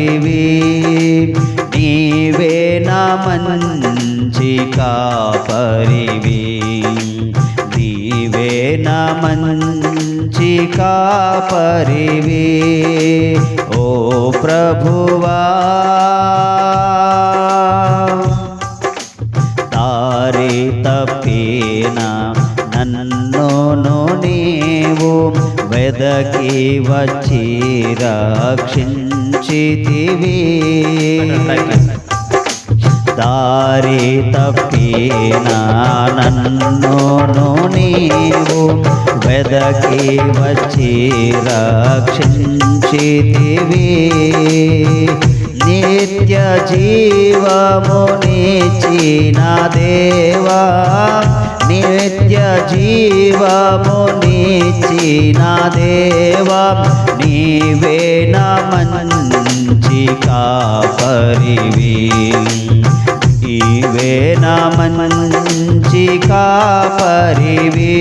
కాపరివి నీవే నా మంచి కాపరివి. నీవే నా మంచి కాపరివి. ఓ ప్రభువా దారి తప్పిన నన్నును నీవు వెదకి వచ్చి రక్షించ రక్షించితివి దారి తప్పిన నన్ను నీవు? వెదకి వచ్చి రక్షించితివి. నిత్య జీవమునిచిన దేవా. నిత్య జీవమునిచిన దేవా నీవే నా మంచి కాపరివి ఇవే నా మంచి కాపరివి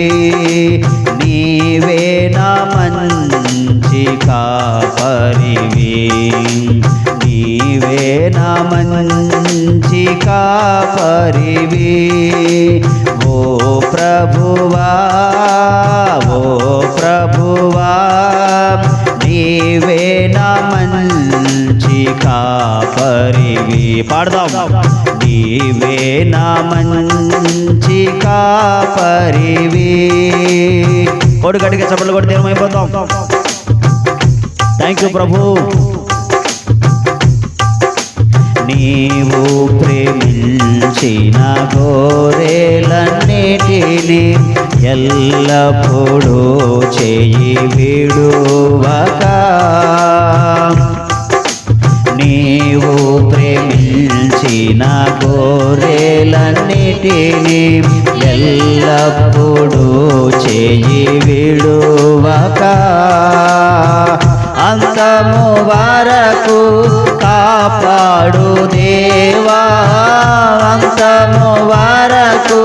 నీవే నా మంచి కాపరివి నీవే నా మంచి కాపరివి ప్రభువా ఓ ప్రభువా నీవే నా మంచి కాపరివి. పాడదాం. నీవే నా మంచి కాపరివి. కొడు గట్టిగా చప్పట్లు కొడితే ఏమైపోతాం? థ్యాంక్ యూ ప్రభు. నీవు ప్రేమించిన గోరేలన్నిటిని ఎల్లప్పుడూ చేయి విడువక. నీవు ప్రేమించిన గోరేలన్నిటిని ఎల్లప్పుడూ చేయి విడువక అంతము వరకు కాపాడు దేవా. అంతము వరకు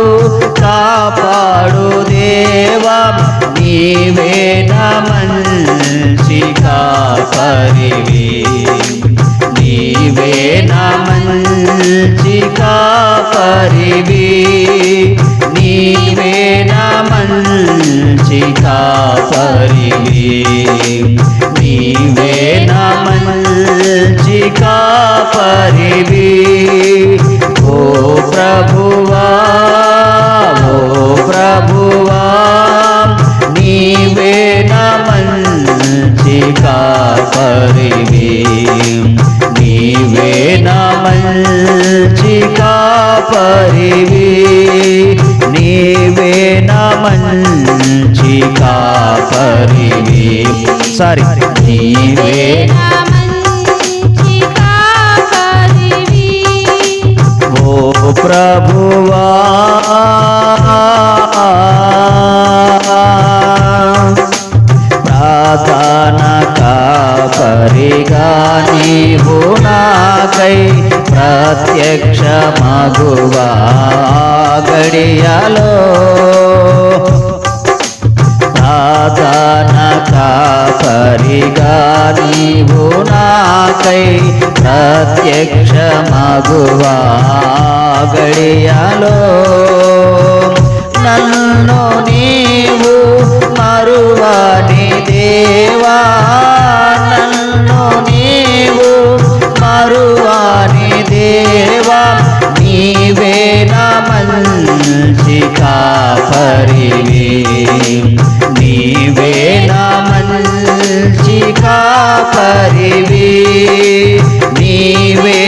కాపాడు దేవా. నీవే నా మంచి కాపరివి. నీవే నా మంచి కాపరివి. నీవే నా మంచి కాపరివి. కాపరివి. ఓ ప్రభువా ఓ ప్రభువా నీవే నా మంచి కాపరివి. నీవే నా మంచి కాపరివి. నీవే నా మంచి కాపరివి. సారీ నీవే ప్రాధాన కాపరిగా నీవు నాకై ప్రత్యక్ష మగువా గడియలో సాధన కాపరిగా నీవు నాకై ప్రత్యక్ష మగువా గడియలో నన్ను నీవు మరువని దేవా నన్ను నీవు మరువని దేవా నీవే నా మంచి కాపరివి. నీవే నా మంచి కాపరివి. నీవే